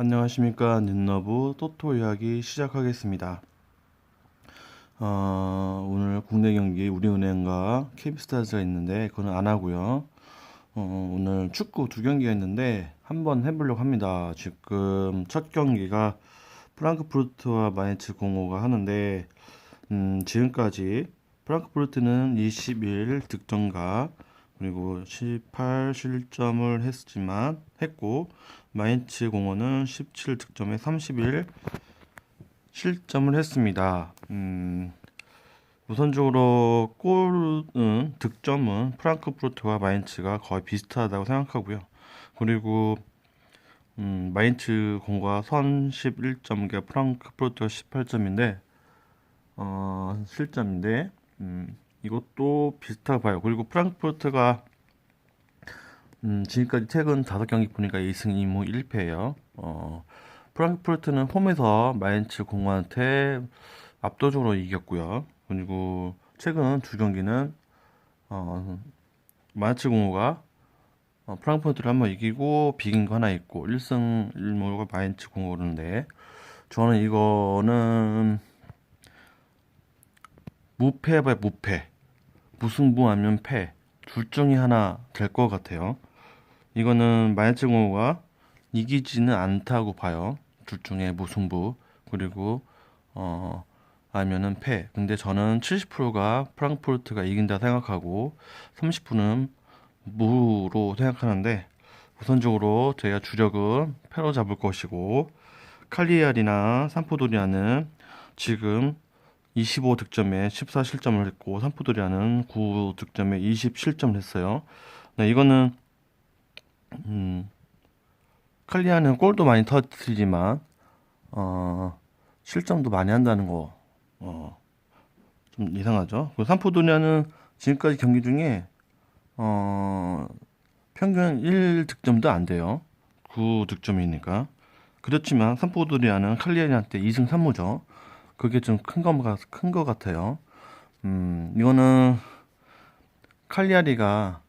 안녕하십니까 닌너브 토토 이야기 시작하겠습니다. 어, 오늘 국내 경기 우리은행과 KB스타즈가 있는데 그건 안 하고요. 어, 오늘 축구 두 경기가 있는데 한번 해보려고 합니다. 지금 첫 경기가 프랑크푸르트와 마인츠 05가 하는데 음, 지금까지 프랑크푸르트는 21 득점과 그리고 18 실점을 했지만 했고 마인츠 공원은 17 득점에 31 실점을 했습니다. 음, 우선적으로 골은 득점은 프랑크푸르트와 마인츠가 거의 비슷하다고 생각하고요. 그리고 음, 마인츠 공과 선 11점과 프랑크푸르트가 18점인데 어, 실점인데 음, 이것도 비슷하고 봐요. 그리고 프랑크푸르트가 음, 지금까지 최근 다섯 경기 보니까 2승 2무 1패예요. 어, 프랑크푸르트는 홈에서 마인츠 공화한테 압도적으로 이겼고요. 그리고 최근 두 경기는 어, 마인츠 공호가 어, 프랑크푸르트를 한번 이기고 비긴 거 하나 있고 1승 1무가 마인츠 공호는데 저는 이거는 무패 바 무패 무승부 아니면 패 둘 중에 하나 될 것 같아요. 이거는 마이츠 공호가 이기지는 않다고 봐요. 둘 중에 무승부 그리고 어 아니면은 패. 근데 저는 70%가 프랑크푸르트가 이긴다 생각하고 30%는 무로 생각하는데 우선적으로 저희가 주력은 패로 잡을 것이고 칼리알이나 산포도리아는 지금 25득점에 14실점을 했고 산포도리아는 9득점에 20실점을 했어요. 네, 이거는 음, 칼리아는 골도 많이 터뜨리지만 어, 실점도 많이 한다는 거 어, 좀 이상하죠. 그 산포도리아는 지금까지 경기 중에 어, 평균 1득점도 안 돼요. 9득점이니까. 그렇지만 산포도리아는 칼리아한테 2승 3무죠. 그게 좀 큰 거가 큰거 같아요. 음, 이거는 칼리아리가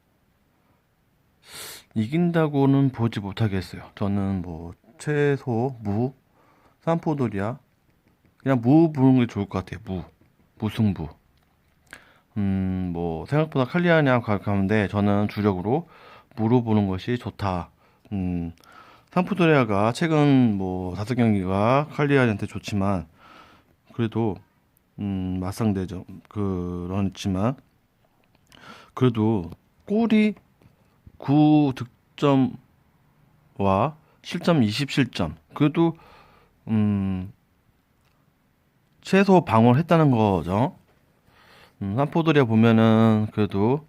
이긴다고는 보지 못하겠어요. 저는 뭐 최소 무, 산포도리아 그냥 무 부는 게 좋을 것 같아요. 무, 무승부. 음, 뭐 생각보다 칼리아리랑 가까운데 저는 주력으로 무로 보는 것이 좋다. 음, 산포도리아가 최근 뭐 다섯 경기가 칼리아리한테 좋지만 그래도 음, 맞상대죠. 그렇지만 그래도 골이 9득점와 실점 20실점. 그래도 음, 최소 방어를 했다는 거죠. 음, 산포도리아 보면은 그래도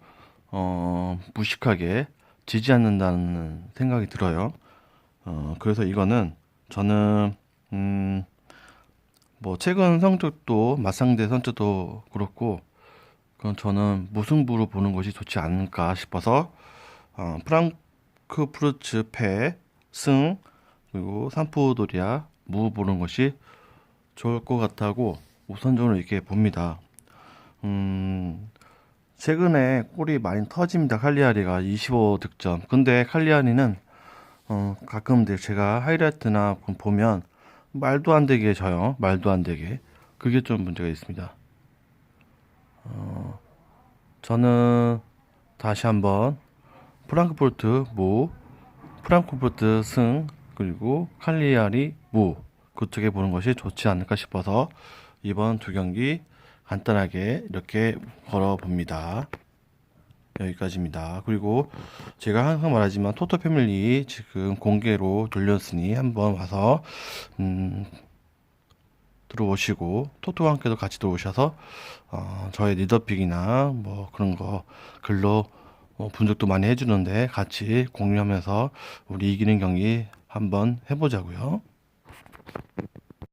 어, 무식하게 지지 않는다는 생각이 들어요. 어, 그래서 이거는 저는 음, 뭐 최근 성적도 맞상대 성적도 그렇고 그건 저는 무승부로 보는 것이 좋지 않을까 싶어서 어, 프랑크푸르츠 패, 승 그리고 산포도리아 무 보는 것이 좋을 것 같다고 우선적으로 이렇게 봅니다. 음, 최근에 골이 많이 터집니다. 칼리아리가 25득점. 근데 칼리아리는 어, 가끔 제가 하이라이트나 보면 말도 안 되게 져요. 말도 안 되게. 그게 좀 문제가 있습니다. 어, 저는 다시 한번 프랑크푸르트 무, 프랑크푸르트 승, 그리고 칼리아리 무 그쪽에 보는 것이 좋지 않을까 싶어서 이번 두 경기 간단하게 이렇게 걸어 봅니다. 여기까지입니다. 그리고 제가 항상 말하지만 토토 패밀리 지금 공개로 돌렸으니 한번 와서 음, 들어오시고 토토와 함께도 같이 들어오셔서 어, 저의 리더픽이나 뭐 그런 거 글로 어, 분석도 많이 해주는데 같이 공유하면서 우리 이기는 경기 한번 해보자고요.